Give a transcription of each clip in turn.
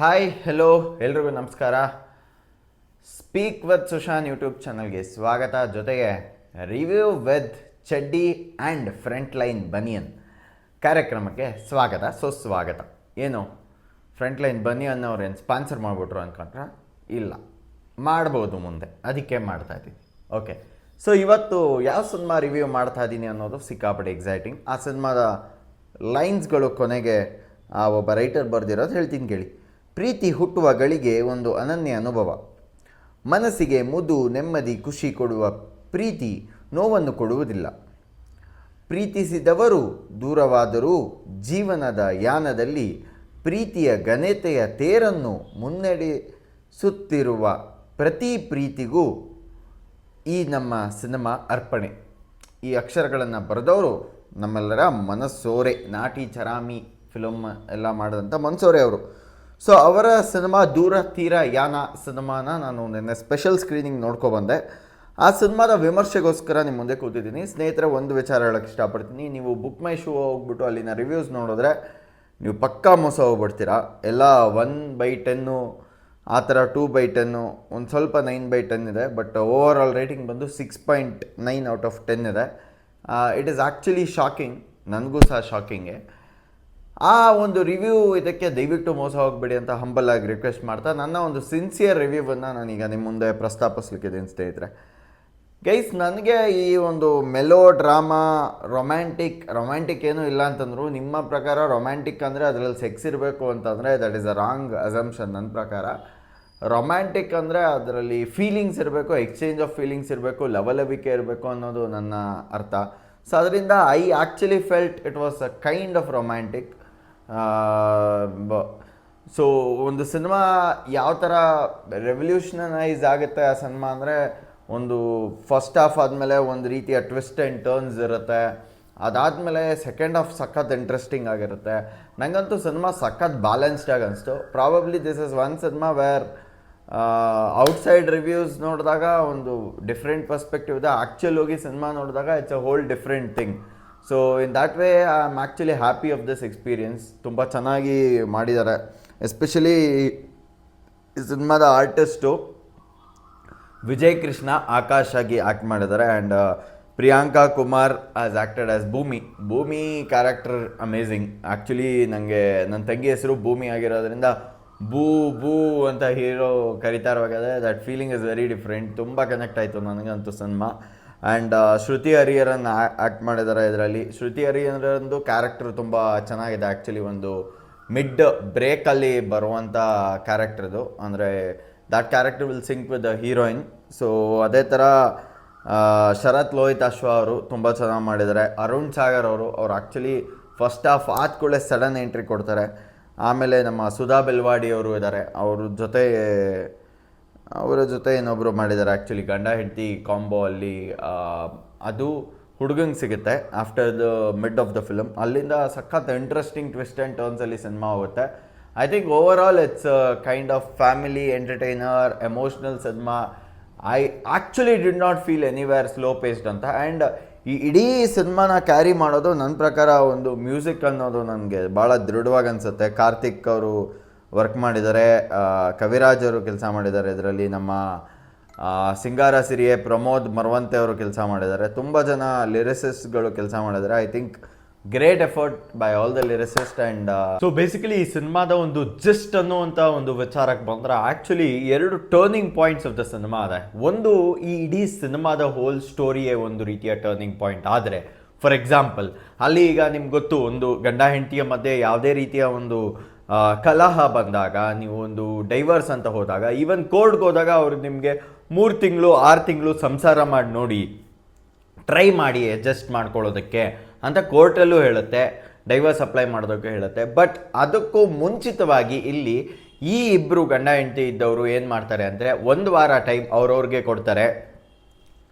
Hi hello ಎಲ್ರಿಗೂ ನಮಸ್ಕಾರ. Speak with Sushan YouTube ಚಾನಲ್ಗೆ ಸ್ವಾಗತ. ಜೊತೆಗೆ review with chaddi and front line baniyan ಕಾರ್ಯಕ್ರಮಕ್ಕೆ ಸ್ವಾಗತ. ಸುಸ್ವಾಗತ. ಏನು ಫ್ರಂಟ್ ಲೈನ್ ಬನಿಯನ್ ಅವ್ರೇನು ಸ್ಪಾನ್ಸರ್ ಮಾಡಿಬಿಟ್ರು ಅಂದ್ಕೊಂಡ್ರೆ ಇಲ್ಲ. ಮಾಡ್ಬೋದು ಮುಂದೆ. ಅದಕ್ಕೆ ಮಾಡ್ತಾ ಇದ್ದೀನಿ. ಓಕೆ ಸೊ ಇವತ್ತು ಯಾವ ಸಿನಿಮಾ ರಿವ್ಯೂ ಮಾಡ್ತಾ ಇದ್ದೀನಿ ಅನ್ನೋದು ಸಿಕ್ಕಾಪಟ್ಟೆ ಎಕ್ಸೈಟಿಂಗ್ ಆ ಸಿನಿಮಾದ ಲೈನ್ಸ್ಗಳು ಕೊನೆಗೆ, ಆ ಒಬ್ಬ ರೈಟರ್ ಬರೆದಿರೋದು ಹೇಳ್ತೀನಿ ಕೇಳಿ. ಪ್ರೀತಿ ಹುಟ್ಟುವ ಗಳಿಗೆ ಒಂದು ಅನನ್ಯ ಅನುಭವ. ಮನಸ್ಸಿಗೆ ಮುದು, ನೆಮ್ಮದಿ, ಖುಷಿ ಕೊಡುವ ಪ್ರೀತಿ ನೋವನ್ನು ಕೊಡುವುದಿಲ್ಲ. ಪ್ರೀತಿಸಿದವರು ದೂರವಾದರೂ ಜೀವನದ ಯಾನದಲ್ಲಿ ಪ್ರೀತಿಯ ಘನತೆಯ ತೇರನ್ನು ಮುನ್ನಡೆಸುತ್ತಿರುವ ಪ್ರತಿ ಪ್ರೀತಿಗೂ ಈ ನಮ್ಮ ಸಿನಿಮಾ ಅರ್ಪಣೆ. ಈ ಅಕ್ಷರಗಳನ್ನು ಬರೆದವರು ನಮ್ಮೆಲ್ಲರ ಮನಸ್ಸೋರೆ. ನಾಟಿ ಚರಾಮಿ ಫಿಲಮ್ ಎಲ್ಲ ಮಾಡಿದಂಥ ಮನಸೋರೆ ಅವರು. ಸೊ ಅವರ ಸಿನಿಮಾ ದೂರ ತೀರ ಯಾನ ಸಿನಿಮಾನ ನಾನು ನಿನ್ನೆ ಸ್ಪೆಷಲ್ ಸ್ಕ್ರೀನಿಂಗ್ ನೋಡ್ಕೊಬಂದೆ ಆ ಸಿನಿಮಾದ ವಿಮರ್ಶೆಗೋಸ್ಕರ ನಿಮ್ಮ ಮುಂದೆ ಕೂತಿದ್ದೀನಿ. ಸ್ನೇಹಿತರೆ, ಒಂದು ವಿಚಾರ ಹೇಳೋಕ್ಕೆ ಇಷ್ಟಪಡ್ತೀನಿ. ನೀವು ಬುಕ್ ಮೈ ಶೋ ಹೋಗ್ಬಿಟ್ಟು ಅಲ್ಲಿನ ರಿವ್ಯೂಸ್ ನೋಡಿದ್ರೆ ನೀವು ಪಕ್ಕಾ ಮೋಸ ಹೋಗ್ಬಿಡ್ತೀರಾ? ಎಲ್ಲ ಒನ್ ಬೈ ಟೆನ್ನು ಆ ಥರ ಟೂ ಬೈ ಟೆನ್ನು ಒಂದು ಸ್ವಲ್ಪ ನೈನ್ ಬೈ ಟೆನ್ ಇದೆ ಬಟ್ ಓವರ್ ಆಲ್ ರೇಟಿಂಗ್ ಬಂದು six point nine out of ten ಇದೆ. ಇಟ್ ಈಸ್ ಆ್ಯಕ್ಚುಲಿ ಶಾಕಿಂಗ್ ನನಗೂ ಸಹ ಶಾಕಿಂಗೆ ಆ ಒಂದು ರಿವ್ಯೂ ಇದಕ್ಕೆ ದಯವಿಟ್ಟು ಮೋಸ ಹೋಗಬೇಡಿ ಅಂತ ಹಂಬಲಾಗಿ ರಿಕ್ವೆಸ್ಟ್ ಮಾಡ್ತಾ ನನ್ನ ಒಂದು ಸಿನ್ಸಿಯರ್ ರಿವ್ಯೂವನ್ನು ನಾನೀಗ ನಿಮ್ಮ ಮುಂದೆ ಪ್ರಸ್ತಾಪಿಸ್ಲಿಕ್ಕಿದ್ದೀನಿ ಸ್ನೇಹಿತರೆ. ಗೈಸ್ ನನಗೆ ಈ ಒಂದು ಮೆಲೋ ಡ್ರಾಮಾ ರೊಮ್ಯಾಂಟಿಕ್ ರೊಮ್ಯಾಂಟಿಕ್ ಏನೂ ಇಲ್ಲ ಅಂತಂದ್ರು ನಿಮ್ಮ ಪ್ರಕಾರ ರೊಮ್ಯಾಂಟಿಕ್ ಅಂದರೆ ಅದರಲ್ಲಿ ಸೆಕ್ಸ್ ಇರಬೇಕು ಅಂತಂದರೆ that is a wrong assumption ನನ್ನ ಪ್ರಕಾರ. ರೊಮ್ಯಾಂಟಿಕ್ ಅಂದರೆ ಅದರಲ್ಲಿ ಫೀಲಿಂಗ್ಸ್ ಇರಬೇಕು ಎಕ್ಸ್ಚೇಂಜ್ ಆಫ್ ಫೀಲಿಂಗ್ಸ್ ಇರಬೇಕು, ಲವಲವಿಕೆ ಇರಬೇಕು ಅನ್ನೋದು ನನ್ನ ಅರ್ಥ. ಸೊ ಅದರಿಂದ I actually felt it was a kind of romantic so ಒಂದು ಸಿನಿಮಾ ಯಾವ ಥರ ರೆವಲ್ಯೂಷನೈಸ್ ಆಗುತ್ತೆ ಆ ಸಿನಿಮಾ ಅಂದರೆ ಒಂದು ಫಸ್ಟ್ ಹಾಫ್ ಆದಮೇಲೆ ಒಂದು ರೀತಿಯ ಟ್ವಿಸ್ಟ್ ಆ್ಯಂಡ್ ಟರ್ನ್ಸ್ ಇರುತ್ತೆ. ಅದಾದಮೇಲೆ ಸೆಕೆಂಡ್ ಹಾಫ್ ಸಖತ್ ಇಂಟ್ರೆಸ್ಟಿಂಗ್ ಆಗಿರುತ್ತೆ. ನನಗಂತೂ ಸಿನಿಮಾ ಸಖತ್ ಬ್ಯಾಲೆನ್ಸ್ಡ್ ಆಗಿ ಅನಿಸ್ತು. Probably this is one cinema where outside reviews ನೋಡಿದಾಗ ಒಂದು ಡಿಫ್ರೆಂಟ್ ಪರ್ಸ್ಪೆಕ್ಟಿವ್ ಇದೆ. ಆ್ಯಕ್ಚುಲ್ ಹೋಗಿ ಸಿನಿಮಾ ನೋಡಿದಾಗ it's a whole different thing so in that way I am actually happy of this experience ತುಂಬ ಚೆನ್ನಾಗಿ ಮಾಡಿದ್ದಾರೆ. ಎಸ್ಪೆಷಲಿ ಈ ಸಿನಿಮಾದ ಆರ್ಟಿಸ್ಟು ವಿಜಯ್ ಕೃಷ್ಣ ಆಕಾಶ್ ಆಗಿ ಆ್ಯಕ್ಟ್ ಮಾಡಿದ್ದಾರೆ. And Priyanka Kumar as acted as Bhoomi. Bhoomi character amazing actually ನನಗೆ ನನ್ನ ತಂಗಿ ಹೆಸರು ಭೂಮಿ ಆಗಿರೋದ್ರಿಂದ ಬೂ ಬೂ ಅಂತ ಹೀರೋ ಕರಿತಾ ಇರುವಾಗ that feeling is very different ತುಂಬ ಕನೆಕ್ಟ್ ಆಯಿತು ನನಗಂತೂ ಸಿನಿಮಾ. ಆ್ಯಂಡ್ ಶ್ರುತಿ ಹರಿಯರನ್ನು ಆ್ಯಕ್ಟ್ ಮಾಡಿದ್ದಾರೆ ಇದರಲ್ಲಿ. ಶ್ರುತಿ ಹರಿಯರಂದು ಕ್ಯಾರೆಕ್ಟರ್ ತುಂಬ ಚೆನ್ನಾಗಿದೆ ಆ್ಯಕ್ಚುಲಿ ಒಂದು ಮಿಡ್ ಬ್ರೇಕಲ್ಲಿ ಬರುವಂಥ ಕ್ಯಾರೆಕ್ಟರ್ದು ಅಂದರೆ that character will sync with the heroine so ಅದೇ ಥರ ಶರತ್ ಲೋಹಿತ್ ಅಶ್ವ ಅವರು ತುಂಬ ಚೆನ್ನಾಗಿ ಮಾಡಿದ್ದಾರೆ ಅರುಣ್ ಸಾಗರ್ ಅವರು, ಅವ್ರು ಆ್ಯಕ್ಚುಲಿ ಫಸ್ಟ್ ಹಾಫ್ ಆದ ಕೂಡಲೇ ಸಡನ್ ಎಂಟ್ರಿ ಕೊಡ್ತಾರೆ. ಆಮೇಲೆ ನಮ್ಮ ಸುಧಾ ಬೆಲ್ವಾಡಿ ಅವರು ಇದ್ದಾರೆ ಅವ್ರ ಜೊತೆ ಅವರ ಜೊತೆ ಇನ್ನೊಬ್ಬರು ಮಾಡಿದ್ದಾರೆ. ಆ್ಯಕ್ಚುಲಿ ಗಂಡ ಹೆಂಡತಿ ಕಾಂಬೋ ಅಲ್ಲಿ ಅದು ಹುಡುಗಂಗೆ ಸಿಗುತ್ತೆ after the mid of the film ಅಲ್ಲಿಂದ ಸಖತ್ ಇಂಟ್ರೆಸ್ಟಿಂಗ್ ಟ್ವಿಸ್ಟ್ ಆ್ಯಂಡ್ ಟರ್ನ್ಸಲ್ಲಿ ಸಿನಿಮಾ ಹೋಗುತ್ತೆ. I think overall it's kind of family entertainer emotional cinema I actually did not feel anywhere slow paced ಅಂತ. ಆ್ಯಂಡ್ ಈ ಇಡೀ ಸಿನಿಮಾನ ಕ್ಯಾರಿ ಮಾಡೋದು ನನ್ನ ಪ್ರಕಾರ ಒಂದು ಮ್ಯೂಸಿಕ್ ಅನ್ನೋದು ನನಗೆ ಭಾಳ ದೃಢವಾಗಿ ಅನಿಸುತ್ತೆ. ಕಾರ್ತಿಕ್ ಅವರು ವರ್ಕ್ ಮಾಡಿದ್ದಾರೆ ಕವಿರಾಜರು ಕೆಲಸ ಮಾಡಿದ್ದಾರೆ ಇದರಲ್ಲಿ, ನಮ್ಮ ಸಿಂಗಾರ ಸಿರಿಯೆ ಪ್ರಮೋದ್ ಮರವಂತೆ ಅವರು ಕೆಲಸ ಮಾಡಿದ್ದಾರೆ. ತುಂಬ ಜನ ಲಿರಿಸಿಸ್ಟ್ಗಳು ಕೆಲಸ ಮಾಡಿದ್ದಾರೆ. I think great effort by all the lyricist and so basically ಈ ಸಿನಿಮಾದ ಒಂದು ಜಸ್ಟ್ ಅನ್ನುವಂಥ ಒಂದು ವಿಚಾರಕ್ಕೆ ಬಂದ್ರೆ ಆ್ಯಕ್ಚುಲಿ ಎರಡು turning points of the cinema ಇದೆ. ಒಂದು ಈ ಇಡೀ ಸಿನಿಮಾದ ಹೋಲ್ ಸ್ಟೋರಿಯೇ ಒಂದು ರೀತಿಯ ಟರ್ನಿಂಗ್ ಪಾಯಿಂಟ್ ಆದರೆ ಫಾರ್ ಎಕ್ಸಾಂಪಲ್ ಅಲ್ಲಿ ಈಗ ನಿಮ್ಗೆ ಗೊತ್ತು, ಒಂದು ಗಂಡ ಹೆಂಡತಿಯ ಮಧ್ಯೆ ಯಾವುದೇ ರೀತಿಯ ಒಂದು ಕಲಹ ಬಂದಾಗ, ನೀವು ಒಂದು ಡೈವರ್ಸ್ ಅಂತ ಹೋದಾಗ ಈವನ್ ಕೋರ್ಟ್ಗೆ ಹೋದಾಗ ಅವ್ರು ನಿಮಗೆ ಮೂರು ತಿಂಗಳು, ಆರು ತಿಂಗಳು ಸಂಸಾರ ಮಾಡಿ ನೋಡಿ ಟ್ರೈ ಮಾಡಿ ಅಡ್ಜಸ್ಟ್ ಮಾಡ್ಕೊಳ್ಳೋದಕ್ಕೆ ಅಂತ ಕೋರ್ಟಲ್ಲೂ ಹೇಳುತ್ತೆ ಡೈವರ್ಸ್ ಅಪ್ಲೈ ಮಾಡೋದಕ್ಕೆ ಹೇಳುತ್ತೆ. ಬಟ್ ಅದಕ್ಕೂ ಮುಂಚಿತವಾಗಿ ಇಲ್ಲಿ ಈ ಇಬ್ಬರು ಗಂಡ ಹೆಂಡತಿ ಇದ್ದವರು ಏನು ಮಾಡ್ತಾರೆ ಅಂದರೆ, ಒಂದು ವಾರ ಟೈಮ್ ಅವ್ರವ್ರಿಗೆ ಕೊಡ್ತಾರೆ.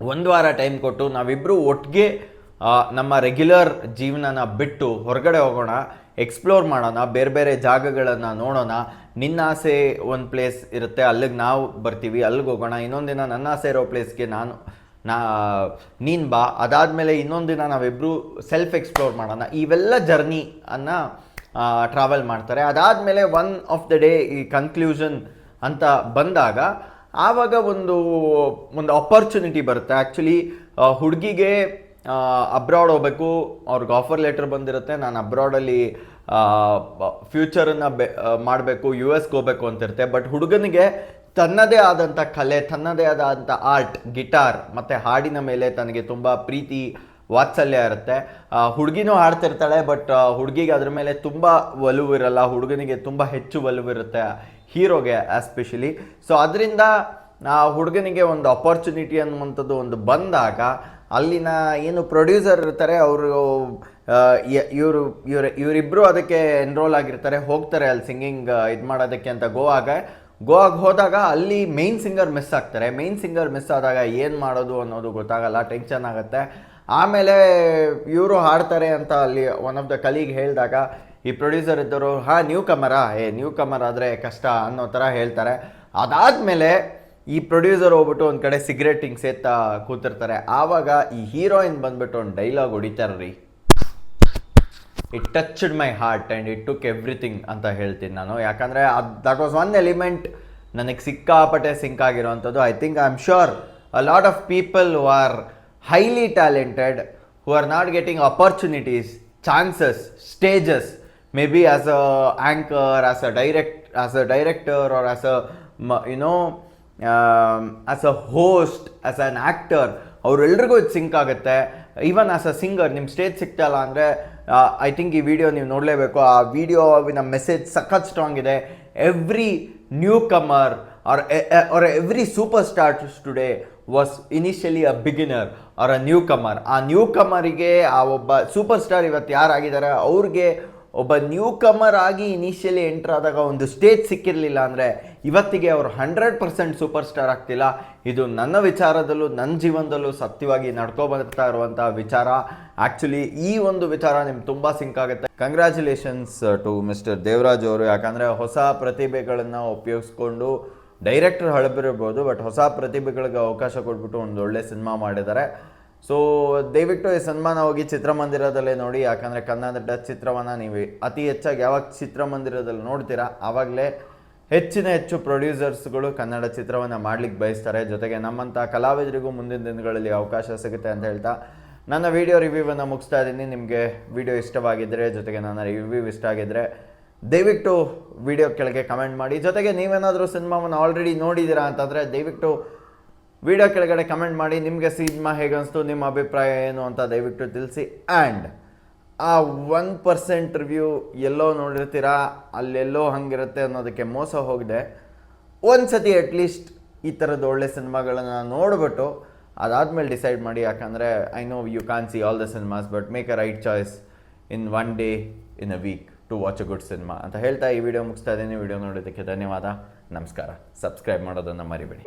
ಒಂದು ವಾರ ಟೈಮ್ ಕೊಟ್ಟು ನಾವಿಬ್ಬರು ಒಟ್ಟಿಗೆ ನಮ್ಮ ರೆಗ್ಯುಲರ್ ಜೀವನನ ಬಿಟ್ಟು ಹೊರಗಡೆ ಹೋಗೋಣ. ಎಕ್ಸ್ಪ್ಲೋರ್ ಮಾಡೋಣ, ಬೇರೆ ಬೇರೆ ಜಾಗಗಳನ್ನು ನೋಡೋಣ. ನಿನ್ನ ಆಸೆ ಒಂದು ಪ್ಲೇಸ್ ಇರುತ್ತೆ, ಅಲ್ಲಿಗೆ ನಾವು ಬರ್ತೀವಿ, ಅಲ್ಲಿಗೆ ಹೋಗೋಣ. ಇನ್ನೊಂದು ದಿನ ನನ್ನ ಆಸೆ ಇರೋ ಪ್ಲೇಸ್ಗೆ ನಾನು, ನಾ, ನೀನು ಬಾ. ಅದಾದಮೇಲೆ ಇನ್ನೊಂದು ದಿನ ನಾವಿಬ್ಬರು ಸೆಲ್ಫ್ ಎಕ್ಸ್ಪ್ಲೋರ್ ಮಾಡೋಣ. ಇವೆಲ್ಲ ಜರ್ನಿ ಅನ್ನು ಟ್ರಾವೆಲ್ ಮಾಡ್ತಾರೆ. ಅದಾದಮೇಲೆ ಒನ್ ಆಫ್ ದ ಡೇ ಈ ಕನ್ಕ್ಲೂಷನ್ ಅಂತ ಬಂದಾಗ, ಆವಾಗ ಒಂದು ಒಂದು ಅಪರ್ಚುನಿಟಿ ಬರುತ್ತೆ. ಆ್ಯಕ್ಚುಲಿ ಹುಡುಗಿಗೆ ಅಬ್ರಾಡ್ ಹೋಗ್ಬೇಕು, ಅವ್ರಿಗೆ ಆಫರ್ ಲೆಟರ್ ಬಂದಿರುತ್ತೆ, ನಾನು ಅಬ್ರಾಡಲ್ಲಿ ಫ್ಯೂಚರನ್ನು ಬೆ ಮಾಡಬೇಕು ಯು ಎಸ್ಗೆ ಹೋಗ್ಬೇಕು ಅಂತಿರುತ್ತೆ. ಬಟ್ ಹುಡುಗನಿಗೆ ತನ್ನದೇ ಆದಂಥ ಕಲೆ, ತನ್ನದೇ ಆದಂಥ ಆರ್ಟ್ ಗಿಟಾರ್ ಮತ್ತು ಹಾಡಿನ ಮೇಲೆ ತನಗೆ ತುಂಬ ಪ್ರೀತಿ, ವಾತ್ಸಲ್ಯ ಇರುತ್ತೆ. ಹುಡುಗಿನೂ ಹಾಡ್ತಿರ್ತಾಳೆ ಬಟ್ ಹುಡುಗಿಗೆ ಅದ್ರ ಮೇಲೆ ತುಂಬ ಒಲವಿರಲ್ಲ ಹುಡುಗನಿಗೆ ತುಂಬ ಹೆಚ್ಚು ಒಲವಿರುತ್ತೆ ಹೀರೋಗೆ ಎಸ್ಪೆಷಲಿ ಸೊ ಅದರಿಂದ ಹುಡುಗನಿಗೆ ಒಂದು ಅಪರ್ಚುನಿಟಿ ಅನ್ನುವಂಥದ್ದು ಒಂದು ಬಂದಾಗ ಅಲ್ಲಿನ ಏನು ಪ್ರೊಡ್ಯೂಸರ್ ಇರ್ತಾರೆ, ಅವರು ಇವರು ಇವರು ಇವರಿಬ್ಬರು ಅದಕ್ಕೆ ಎನ್ರೋಲ್ ಆಗಿರ್ತಾರೆ, ಹೋಗ್ತಾರೆ ಅಲ್ಲಿ ಸಿಂಗಿಂಗ್ ಇದು ಮಾಡೋದಕ್ಕೆ ಅಂತ ಗೋವಾಗ. ಗೋವಾಗೆ ಹೋದಾಗ ಅಲ್ಲಿ ಮೇನ್ ಸಿಂಗರ್ ಮಿಸ್ ಆಗ್ತಾರೆ. ಮೇನ್ ಸಿಂಗರ್ ಮಿಸ್ ಆದಾಗ ಏನು ಮಾಡೋದು ಅನ್ನೋದು ಗೊತ್ತಾಗಲ್ಲ ಟೆನ್ಷನ್ ಆಗುತ್ತೆ. ಆಮೇಲೆ ಇವರು ಹಾಡ್ತಾರೆ ಅಂತ ಅಲ್ಲಿ ಒನ್ ಆಫ್ ದ ಕಲೀಗ್ ಹೇಳಿದಾಗ, ಈ ಪ್ರೊಡ್ಯೂಸರ್ ಇದ್ದರು ಹಾಂ ನ್ಯೂ ಕಮರಾ ಏ ನ್ಯೂ ಕಮರ್ ಆದರೆ ಕಷ್ಟ ಅನ್ನೋ ಥರ ಹೇಳ್ತಾರೆ. ಅದಾದಮೇಲೆ ಈ ಪ್ರೊಡ್ಯೂಸರ್ ಹೋಗ್ಬಿಟ್ಟು ಒಂದು ಕಡೆ ಸಿಗರೇಟ್ ಹಿಂಗೆ ಸೇತಾ ಕೂತಿರ್ತಾರೆ. ಆವಾಗ ಈ ಹೀರೋಯಿನ್ ಬಂದ್ಬಿಟ್ಟು ಒಂದು dialogue ಹೊಡಿತಾರ್ರಿ it touched my heart and it took everything ಅಂತ ಹೇಳ್ತೀನಿ ನಾನು. ಯಾಕಂದರೆ ದಟ್ ವಾಸ್ ಒನ್ ಎಲಿಮೆಂಟ್ ನನಗೆ ಸಿಕ್ಕಾಪಟ್ಟೆ sync ಆಗಿರೋವಂಥದ್ದು. I think I am sure a lot of people who are highly talented who are not getting opportunities chances stages maybe as a anchor as a direct as a director or as a you as a host as an actor ಅವರೆಲ್ರಿಗೂ ಇದು sync ಆಗುತ್ತೆ. Even as a singer ನಿಮ್ಮ stage ಸಿಗ್ತಲ್ಲ ಅಂದರೆ I think ಈ video ನೀವು ನೋಡಲೇಬೇಕು. ಆ ವಿಡಿಯೋವಿನ ಮೆಸೇಜ್ ಸಖತ್ ಸ್ಟ್ರಾಂಗ್ ಇದೆ. Every newcomer or or every superstar today was initially a beginner or a newcomer a new ಕಮರಿಗೆ ಆ ಒಬ್ಬ ಸೂಪರ್ ಸ್ಟಾರ್ ಇವತ್ತು ಯಾರಾಗಿದ್ದಾರೆ, ಅವ್ರಿಗೆ ಒಬ್ಬ ನ್ಯೂ ಕಮರ್ ಆಗಿ ಇನಿಷಿಯಲಿ ಎಂಟರ್ ಆದಾಗ ಒಂದು ಸ್ಟೇಜ್ ಸಿಕ್ಕಿರಲಿಲ್ಲ ಅಂದರೆ ಇವತ್ತಿಗೆ ಅವರು ಹಂಡ್ರೆಡ್ ಪರ್ಸೆಂಟ್ ಸೂಪರ್ ಸ್ಟಾರ್ ಆಗ್ತಿಲ್ಲ. ಇದು ನನ್ನ ವಿಚಾರದಲ್ಲೂ ನನ್ನ ಜೀವನದಲ್ಲೂ ಸತ್ಯವಾಗಿ ನಡ್ಕೊ ಬರ್ತಾ ಇರುವಂಥ ವಿಚಾರ. ಆ್ಯಕ್ಚುಲಿ ಈ ಒಂದು ವಿಚಾರ ನಿಮ್ಗೆ ತುಂಬ ಸಿಂಕ್ ಆಗುತ್ತೆ. ಕಂಗ್ರ್ಯಾಚುಲೇಷನ್ಸ್ ಟು ಮಿಸ್ಟರ್ ದೇವರಾಜ್ ಅವರು. ಯಾಕಂದರೆ ಹೊಸ ಪ್ರತಿಭೆಗಳನ್ನು ಉಪಯೋಗಿಸ್ಕೊಂಡು ಡೈರೆಕ್ಟರ್ ಹಳಬಿರ್ಬೋದು ಬಟ್ ಹೊಸ ಪ್ರತಿಭೆಗಳಿಗೆ ಅವಕಾಶ ಕೊಟ್ಬಿಟ್ಟು ಒಂದು ಒಳ್ಳೆ ಸಿನಿಮಾ ಮಾಡಿದ್ದಾರೆ. ಸೊ ದಯವಿಟ್ಟು ಈ ಸನ್ಮಾನ ಹೋಗಿ ಚಿತ್ರಮಂದಿರದಲ್ಲೇ ನೋಡಿ, ಯಾಕಂದರೆ ಕನ್ನಡ ಚಿತ್ರವನ್ನು ನೀವು ಅತಿ ಹೆಚ್ಚಾಗಿ ಯಾವಾಗ ಚಿತ್ರಮಂದಿರದಲ್ಲಿ ನೋಡ್ತೀರಾ, ಆವಾಗಲೇ ಹೆಚ್ಚಿನ ಹೆಚ್ಚು ಪ್ರೊಡ್ಯೂಸರ್ಸ್ಗಳು ಕನ್ನಡ ಚಿತ್ರವನ್ನು ಮಾಡಲಿಕ್ಕೆ ಬಯಸ್ತಾರೆ. ಜೊತೆಗೆ ನಮ್ಮಂಥ ಕಲಾವಿದರಿಗೂ ಮುಂದಿನ ದಿನಗಳಲ್ಲಿ ಅವಕಾಶ ಸಿಗುತ್ತೆ ಅಂತ ಹೇಳ್ತಾ ನನ್ನ ವಿಡಿಯೋ ರಿವ್ಯೂವನ್ನು ಮುಗಿಸ್ತಾ ಇದ್ದೀನಿ. ನಿಮಗೆ ವಿಡಿಯೋ ಇಷ್ಟವಾಗಿದ್ದರೆ ಜೊತೆಗೆ ನನ್ನ ರಿವ್ಯೂವ್ ಇಷ್ಟ ಆಗಿದ್ದರೆ ದಯವಿಟ್ಟು ವಿಡಿಯೋ ಕೆಳಗೆ ಕಮೆಂಟ್ ಮಾಡಿ. ಜೊತೆಗೆ ನೀವೇನಾದರೂ ಸಿನಿಮಾವನ್ನು ಆಲ್ರೆಡಿ ನೋಡಿದ್ದೀರಾ ಅಂತಂದರೆ ದಯವಿಟ್ಟು ವಿಡಿಯೋ ಕೆಳಗಡೆ ಕಮೆಂಟ್ ಮಾಡಿ ನಿಮಗೆ ಸಿನಿಮಾ ಹೇಗೆ ಅನಿಸ್ತು ನಿಮ್ಮ ಅಭಿಪ್ರಾಯ ಏನು ಅಂತ ದಯವಿಟ್ಟು ತಿಳಿಸಿ. ಆ್ಯಂಡ್ ಆ ಒನ್ ಪರ್ಸೆಂಟ್ ರಿವ್ಯೂ ಎಲ್ಲೋ ನೋಡಿರ್ತೀರಾ, ಅಲ್ಲೆಲ್ಲೋ ಹಂಗಿರುತ್ತೆ ಅನ್ನೋದಕ್ಕೆ ಮೋಸ ಹೋಗಿದೆ. ಒಂದು ಸತಿ ಅಟ್ಲೀಸ್ಟ್ ಈ ಥರದ ಒಳ್ಳೆ ಸಿನಿಮಾಗಳನ್ನು ನೋಡಿಬಿಟ್ಟು ಅದಾದಮೇಲೆ ಡಿಸೈಡ್ ಮಾಡಿ, ಯಾಕಂದರೆ I know you can see all the cinemas but make a right choice in one day in a week to watch a good cinema ಅಂತ ಹೇಳ್ತಾ ಈ ವಿಡಿಯೋ ಮುಗಿಸ್ತಾ ಇದ್ದೀನಿ. ವಿಡಿಯೋ ನೋಡೋದಕ್ಕೆ ಧನ್ಯವಾದ. ನಮಸ್ಕಾರ. ಸಬ್ಸ್ಕ್ರೈಬ್ ಮಾಡೋದನ್ನು ಮರಿಬೇಡಿ.